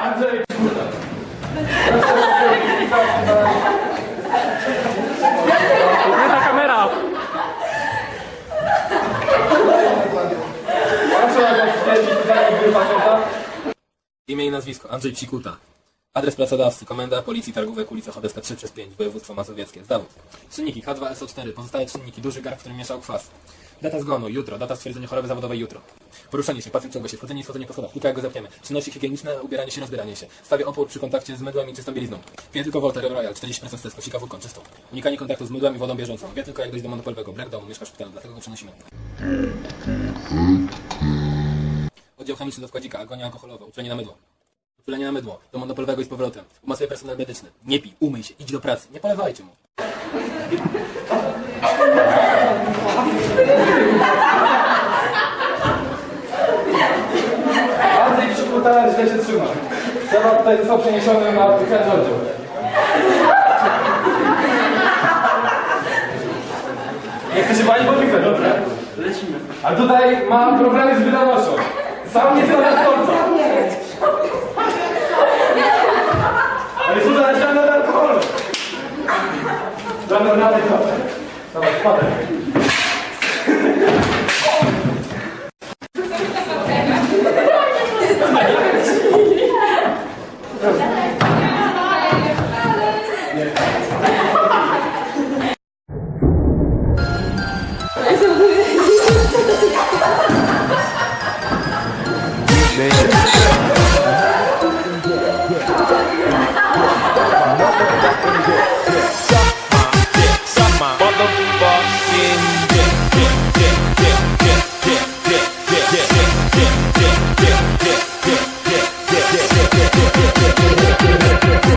Andrzej. Imię i nazwisko Andrzej Psikuta. Adres pracodawcy, Komenda Policji Targówek, ulica Chodeska 3 przez 5, województwo mazowieckie. Zawód. Czynniki H2SO4, pozostałe czynniki, duży garb, w którym mieszał kwas. Data zgonu, jutro, data stwierdzenia choroby zawodowej, jutro. Poruszanie się, pacjent ciągle się, wchodzenie i schodzenie po schodach, kilka jak go zepniemy. Czynności higieniczne, ubieranie się, rozbieranie się. Stawię opór przy kontakcie z mydłem i czystą bielizną. Piję tylko Voltaren Royal, 40% z kosika wódką czystą. Unikanie kontaktu z mydłem i wodą bieżącą. Wie tylko jak dojść do monopolowego. Black domu, mieszka w szpitalu, dlatego go przenosimy. Oddział chemiczny do wkładzika, agonia alkoholowa, uczulenie na mydło. Uczulenie na mydło, do monopolowego i z powrotem. Umacuje personel medyczny. Nie pij, umyj się, idź do pracy. Nie polewajcie mu. Psikuta źle się trzyma. Temat tutaj został przeniesiony na specjalny oddział. Nie chce się nie chce, dobrze? Lecimy. A tutaj ma problemy z wydolnością. Sam nie stawia stolca. Ale jest uzależniony od alkoholu. Damy radę, dobrze. Dobra, spadaj. yeah.